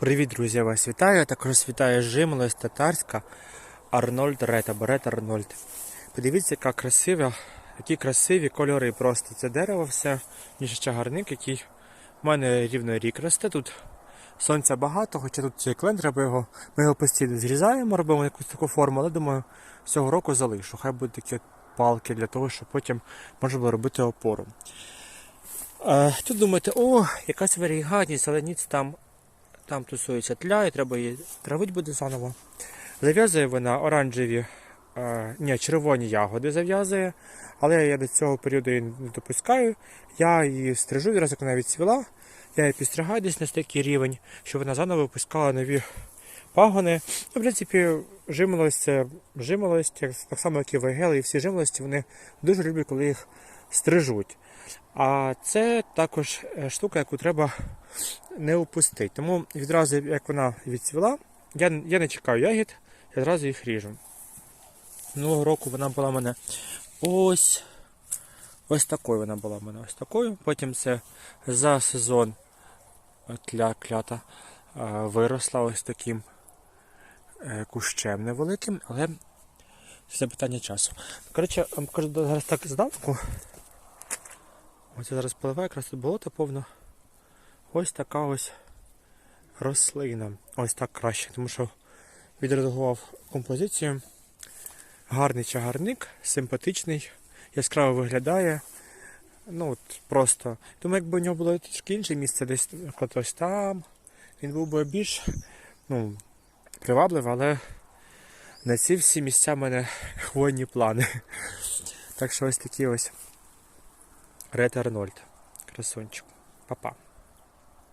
Привіт, друзі! Вас вітаю. Також вітаю жимолость татарська Арнольд Ред або Арнольд. Подивіться, яка красива, які красиві кольори. Просто це дерево все, ніж чагарник, який в мене рівно рік росте. Тут сонця багато, хоча тут цей клен, треба його. Ми його постійно зрізаємо, робимо якусь таку форму, але думаю, цього року залишу. Хай будуть такі палки для того, щоб потім можна було робити опору. Е, Тут думаєте, о, якась варігатність, але ніц там там тусується тля, і треба її травити буде заново. Зав'язує вона оранжеві, е, ні, червоні ягоди зав'язує, але я до цього періоду її не допускаю. Я її стрижу, відразу вона відцвіла. Я її підстригаю десь на такий рівень, щоб вона заново випускала нові пагони. Ну, в принципі, жимолость це жимолость, так само, як і вегели, і всі жимолості, вони дуже люблять, коли їх стрижуть. А це також е, штука, яку треба не упустити. Тому відразу, як вона відцвіла, я, я не чекаю ягід, я одразу їх ріжу. Минулого року вона була в мене ось ось такою вона була в мене ось такою. Потім це за сезон тля клята е, виросла ось таким е, кущем невеликим, але це питання часу. Коротше, покажу зараз так здалеку. Я зараз поливаю, якраз тут болото повно. Ось така ось рослина. Ось так краще, тому що відредагував композицію. Гарний чагарник, симпатичний, яскраво виглядає. Ну от просто. Тому якби у нього було трішки інше місце, десь наприклад, ось там, він був би більш ну, привабливий, але на ці всі місця в мене хвойні плани. Так що ось такі ось Ред Арнольд. Красончик. Па-па.